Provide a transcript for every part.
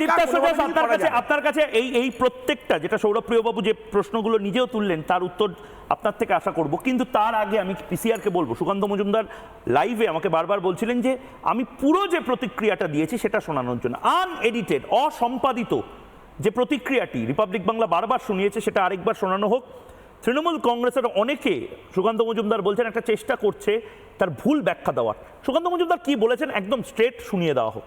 দীপ্তাশ্ব আপনার কাছে আপনার কাছে এই এই প্রত্যেকটা যেটা সৌরভ প্রিয়বাবু যে প্রশ্নগুলো নিজেও তুললেন তার উত্তর আপনার থেকে আশা করব। কিন্তু তার আগে আমি পিসিআরকে বলব। সুকান্ত মজুমদার লাইভে আমাকে বারবার বলছিলেন যে আমি পুরো যে প্রতিক্রিয়াটা দিয়েছি সেটা শোনানোর জন্য আনএডিটেড অসম্পাদিত যে প্রতিক্রিয়াটি রিপাবলিক বাংলা বারবার শুনিয়েছে সেটা আরেকবার শোনানো হোক। তৃণমূল কংগ্রেসের অনেকে সুকান্ত মজুমদার বলছেন একটা চেষ্টা করছে তার ভুল ব্যাখ্যা দেওয়ার। সুকান্ত মজুমদার কি বলেছেন একদম স্ট্রেট শুনিয়ে দেওয়া হোক।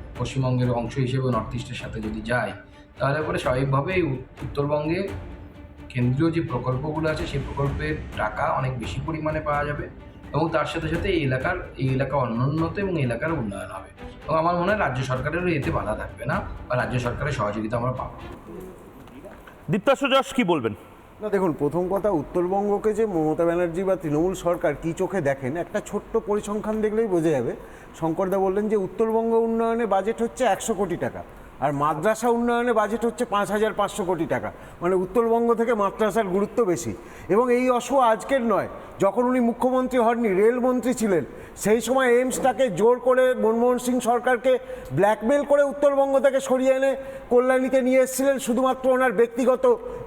পশ্চিমবঙ্গের অংশ হিসেবে নর্থ ইস্টের সাথে যদি যায়, তাহলে পরে স্বাভাবিকভাবেই উত- উত্তরবঙ্গে কেন্দ্রীয় যে প্রকল্পগুলো আছে, সেই প্রকল্পের টাকা অনেক বেশি পরিমাণে পাওয়া যাবে এবং তার সাথে সাথে এই এলাকার, এই এলাকা অনুন্নত এবং এলাকার উন্নয়ন হবে। এবং আমার মনে হয় রাজ্য সরকারেরও এতে বাধা থাকবে না বা রাজ্য সরকারের সহযোগিতা আমরা পাবো। দীপ্তাশ্ব যশ কি বলবেন? না, দেখুন, প্রথম কথা, উত্তরবঙ্গকে যে মমতা ব্যানার্জি বা তৃণমূল সরকার কী চোখে দেখেন, একটা ছোট্ট পরিসংখ্যান দেখলেই বোঝা যাবে। শঙ্করদা বললেন যে, উত্তরবঙ্গ উন্নয়নে বাজেট হচ্ছে একশো কোটি টাকা। আর মাদ্রাসা উন্নয়নে বাজেট হচ্ছে পাঁচ হাজার পাঁচশো কোটি টাকা। মানে উত্তরবঙ্গ থেকে মাদ্রাসার গুরুত্ব বেশি। এবং এই অসু আজকের নয়, যখন উনি মুখ্যমন্ত্রী হননি রেলমন্ত্রী ছিলেন, সেই সময় এইমসটাকে জোর করে মনমোহন সিং সরকারকে ব্ল্যাকমেল করে উত্তরবঙ্গ থেকে সরিয়ে এনে কল্যাণীতে নিয়ে এসেছিলেন শুধুমাত্র ওনার ব্যক্তিগত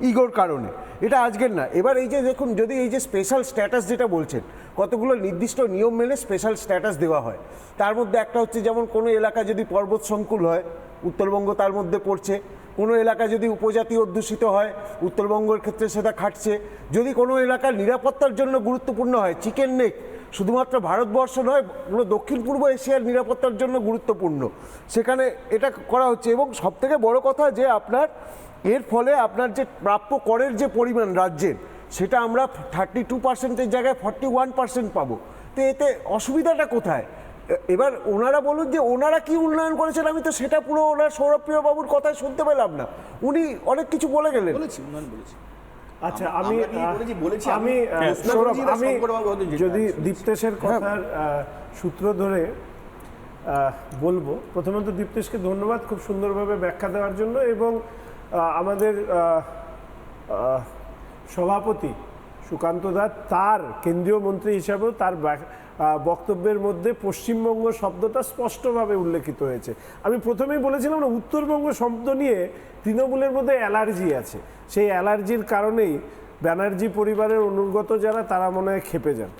ইগোর কারণে। এটা আজকের না। এবার এই যে দেখুন, যদি এই যে স্পেশাল স্ট্যাটাস যেটা বলছেন, কতগুলো নির্দিষ্ট নিয়ম মেনে স্পেশাল স্ট্যাটাস দেওয়া হয়, তার মধ্যে একটা হচ্ছে যেমন কোনো এলাকা যদি পর্বত সংকুল হয় উত্তরবঙ্গ তার মধ্যে পড়ছে। কোনো এলাকা যদি উপজাতি অধ্যুষিত হয়, উত্তরবঙ্গের ক্ষেত্রে সেটা খাটছে। যদি কোনো এলাকার নিরাপত্তার জন্য গুরুত্বপূর্ণ হয়, চিকেন নেক, শুধুমাত্র ভারতবর্ষ নয়, পুরো দক্ষিণ পূর্ব এশিয়ার নিরাপত্তার জন্য গুরুত্বপূর্ণ। সেখানে এটা করা হচ্ছে। এবং সবথেকে বড় কথা যে আপনার, এর ফলে আপনার যে প্রাপ্য করের যে পরিমাণ রাজ্যের, সেটা আমরা থার্টি টু পার্সেন্টের জায়গায় ফর্টি ওয়ান পার্সেন্ট পাবো। তো এতে অসুবিধাটা কোথায়? এবার ওনারা বলুন যে ওনারা কি উন্নয়ন করেছেন আমি তো সেটা পুরো ওনার সৌরভপ্রিয় বাবুর কথায় শুনতে পেলাম না। উনি অনেক কিছু বলে গেলেন। বলেছি উন্নয়ন বলেছি। আচ্ছা আমি বলেছি? আমি। আমি- সৌরভ, যেটা যদি দীপ্তেশের কথার সূত্র ধরে বলব প্রথমত দীপ্তেশকে ধন্যবাদ খুব সুন্দরভাবে ব্যাখ্যা দেওয়ার জন্য এবং আমাদের সভাপতি সুকান্ত দাস তার কেন্দ্রীয় মন্ত্রী হিসাবেও তার বক্তব্যের মধ্যে পশ্চিমবঙ্গ শব্দটা স্পষ্টভাবে উল্লেখিত হয়েছে। আমি প্রথমেই বলেছিলাম না, উত্তরবঙ্গ শব্দ নিয়ে তৃণমূলের মধ্যে অ্যালার্জি আছে। সেই অ্যালার্জির কারণেই ব্যানার্জি পরিবারের অনুগত যারা, তারা মনে হয় খেপে যান।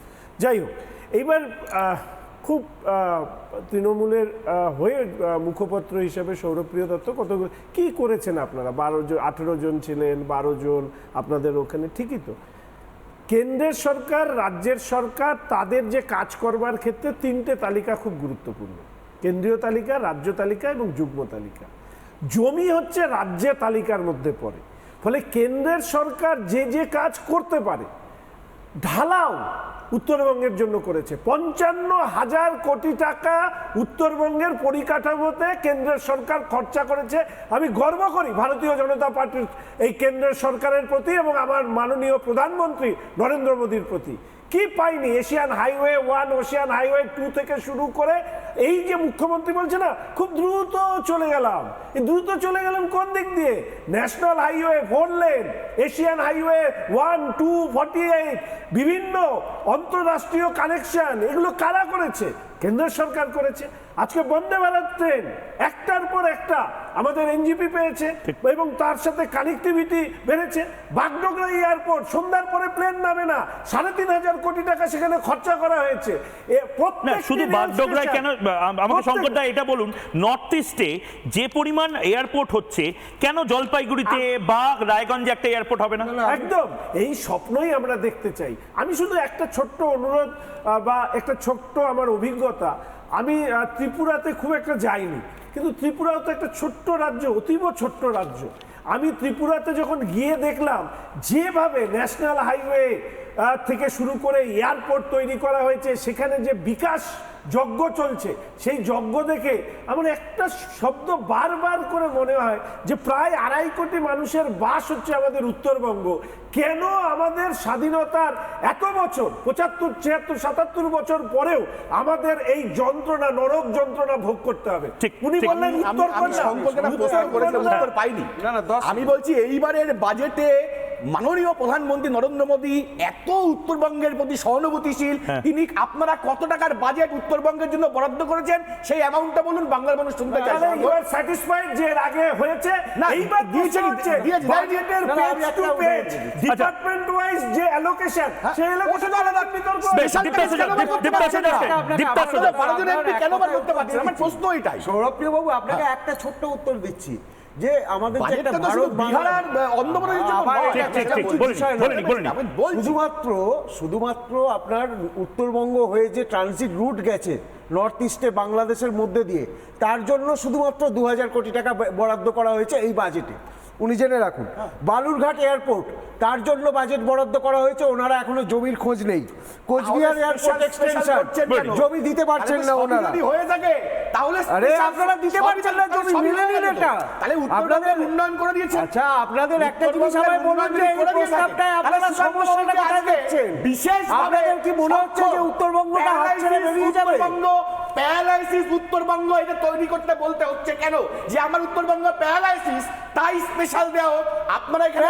যাই হোক, এইবার খুব তৃণমূলের হয়ে মুখপত্র হিসাবে সৌরপ্রিয় দত্ত কত কি করেছেন আপনারা? বারো জন, আঠেরো জন ছিলেন, বারো জন, আপনাদের ওখানে ঠিকই তো। কেন্দ্রের সরকার, রাজ্যের সরকার, তাদের যে কাজ করবার ক্ষেত্রে তিনটে তালিকা খুব গুরুত্বপূর্ণ। কেন্দ্রীয় তালিকা, রাজ্য তালিকা এবং যুগ্ম তালিকা। জমি হচ্ছে রাজ্য তালিকার মধ্যে পড়ে। ফলে কেন্দ্রের সরকার যে যে কাজ করতে পারে ঢালাও উত্তরবঙ্গের জন্য করেছে। পঞ্চান্ন হাজার কোটি টাকা উত্তরবঙ্গের পরিকাঠামোতে কেন্দ্রের সরকার খরচা করেছে। আমি গর্ব করি ভারতীয় জনতা পার্টির এই কেন্দ্রের সরকারের প্রতি এবং আমার মাননীয় প্রধানমন্ত্রী নরেন্দ্র মোদীর প্রতি। কি পাইনি? Asian highway one, Asian highway two থেকে শুরু করে এই যে মুখ্যমন্ত্রী বলছে না, খুব দ্রুত চলে গেলাম। দ্রুত চলে গেলাম কোন দিক দিয়ে? National highway four lane, Asian highway one, two, forty eight, বিভিন্ন অন্তর্রাষ্ট্রীয় কানেকশন, এগুলো কারা করেছে? কেন্দ্র সরকার করেছে। আজকে বন্দে ভারত ট্রেন একটার পর একটা আমাদের এনজিপি পেয়েছে এবং তার সাথে কানেক্টিভিটি বেড়েছে। বাগডোগরা এয়ারপোর্ট সন্ধ্যার পরে প্লেন নামে না সাড়ে তিন হাজার কোটি টাকা সেখানে খরচা করা হয়েছে। শুধু বাগডোগরায় কেন আমাকে শঙ্করদা এটা বলুন নর্থ ইস্টে যে পরিমাণ এয়ারপোর্ট হচ্ছে কেন জলপাইগুড়িতে বা রায়গঞ্জে একটা এয়ারপোর্ট হবে না? একদম। এই স্বপ্নই আমরা দেখতে চাই। আমি শুধু একটা ছোট্ট অনুরোধ বা একটা ছোট্ট আমার অভিজ্ঞতা আমি ত্রিপুরাতে খুব একটা যাইনি। কিন্তু ত্রিপুরাও তো একটা ছোট্ট রাজ্য, অতীব ছোট্ট রাজ্য। আমি ত্রিপুরাতে যখন গিয়ে দেখলাম, যেভাবে ন্যাশনাল হাইওয়ে থেকে শুরু করে এয়ারপোর্ট তৈরি করা হয়েছে। সেখানে যে বিকাশ যজ্ঞ চলছে সেই যজ্ঞ দেখে আমার একটা শব্দ বারবার করে মনে হয় যে প্রায় আড়াই কোটি মানুষের বাস হচ্ছে আমাদের উত্তরবঙ্গ। কেন আমাদের স্বাধীনতার এত বছর পঁচাত্তর ছিয়াত্তর সাতাত্তর বছর পরেও আমাদের এই যন্ত্রণা নরক যন্ত্রণা ভোগ করতে হবে? ঠিক, উনি বললেন উত্তর পাইনি। না, না, আমি বলছি এইবারের বাজেটে মাননীয় প্রধানমন্ত্রী নরেন্দ্র মোদী এত উত্তরবঙ্গের প্রতি সহানুভূতিশীল হ্যাঁ। তিনি আপনারা কত টাকার বাজেট উত্তরবঙ্গের জন্য বরাদ্দ করেছেন? সেই অ্যামাউন্টটা বলুন বাংলার মানুষ শুনতে যে এর আগে হয়েছে? না, এইবার দিয়েছে বাজেটের page to page department wise যে অ্যালোকেশন সেই অ্যালোকেশন আলাদা বিতর্ক স্পেশাল কেন করতে পারছেন আমার প্রশ্ন এটাই। বাবু আপনাকে একটা ছোট্ট উত্তর দিচ্ছি। যে আমাদের শুধুমাত্র শুধুমাত্র আপনার উত্তরবঙ্গ হয়ে যে ট্রানজিট রুট গেছে নর্থ ইস্টে বাংলাদেশের মধ্যে দিয়ে। তার জন্য শুধুমাত্র দু হাজার কোটি টাকা বরাদ্দ করা হয়েছে এই বাজেটে উনি জেনে রাখুন বালুরঘাট এয়ারপোর্ট তার জন্য বাজেট বরাদ্দ করা হয়েছে ওনারা এখনও জমির খোঁজ নেই। কোচবিহার এয়ারপোর্ট এক্সটেনশন জমি দিতে পারছেন না ওনারা। হয়ে থাকে তাহলে আরে আপনারা দিতে পারছেন না জমি হয়ে নিন এটা তাহলে উত্তরবঙ্গের উন্নয়ন করে দিয়েছেন? আচ্ছা আপনাদের একটা জিনিস আমায় বলুন যে এই তাহলে আপনারা সমস্যাটা কোথায় দেখছেন? বিশেষভাবে আপনাদের কি মনে হচ্ছে যে উত্তরবঙ্গটা হাত ছেড়ে বেরিয়ে যাবে? প্যারালাইসিস উত্তরবঙ্গ এটা তৈরি করতে বলতে হচ্ছে কেন যে আমার উত্তরবঙ্গ প্যারালাইসিস তাই স্পেশাল দেওয়া হোক আপনারা এখানে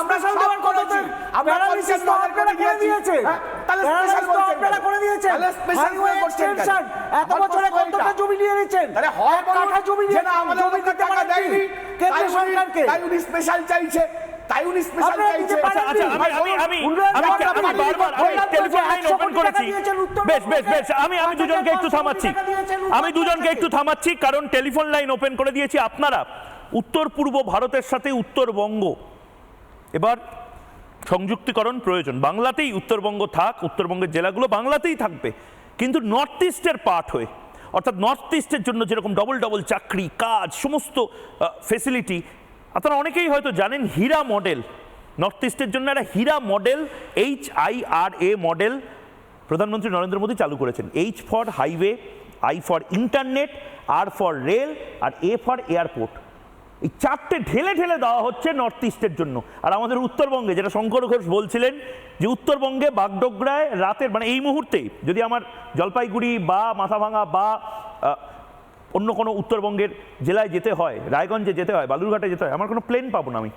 আমরা দেওয়ার কথা তো- করেছি আমরা paralysis তো আপনারা করে দিয়েছি। হ্যাঁ, তাহলে স্পেশাল তো আপনারা করে দিয়েছে তাহলে স্পেশাল Highway করছেন কেন? এত বছরে কতটা জমি নিয়ে নিয়েছেন? তাহলে হয় কাঠা জমি নিয়ে না আমাদের জমি দিতে পারেননি। দেয়নি কেন্দ্র সরকারকে। তাই উনি স্পেশাল চাইছে তাই উনি স্পেশাল চাইছে। পারেননি। আচ্ছা আমি আমি আমি আমি বারবার আমি টেলিফোন লাইন ওপেন করেছি। বেশ বেশ বেশ আমি আমি দুজনকে একটু থামাচ্ছি। আমি দুজনকে একটু থামাচ্ছি কারণ টেলিফোন লাইন ওপেন করে দিয়েছি আপনারা। উত্তর পূর্ব ভারতের সাথে উত্তরবঙ্গ। এবার সংযুক্তিকরণ প্রয়োজন। বাংলাতেই উত্তরবঙ্গ থাক উত্তরবঙ্গের জেলাগুলো বাংলাতেই থাকবে। কিন্তু নর্থ ইস্টের পার্ট হয়ে অর্থাৎ নর্থ ইস্টের জন্য যেরকম ডবল ডবল চাকরি কাজ সমস্ত ফেসিলিটি আপনারা অনেকেই হয়তো জানেন হীরা মডেল। নর্থ ইস্টের জন্য একটা HIRA model H I R A model প্রধানমন্ত্রী নরেন্দ্র মোদী চালু করেছেন। H for highway I for internet R for rail R A for airport এই চারটে ঢেলে ঢেলে দেওয়া হচ্ছে নর্থ ইস্টের জন্য। আর আমাদের উত্তরবঙ্গে যেটা শঙ্কর ঘোষ বলছিলেন যে উত্তরবঙ্গে বাগডোগরায় রাতের মানে এই মুহূর্তে যদি আমার জলপাইগুড়ি বা মাথাভাঙা বা অন্য কোনো উত্তরবঙ্গের জেলায় যেতে হয়, রায়গঞ্জে যেতে হয়, বালুরঘাটে যেতে হয়, আমার কোনো প্লেন পাবো না আমি।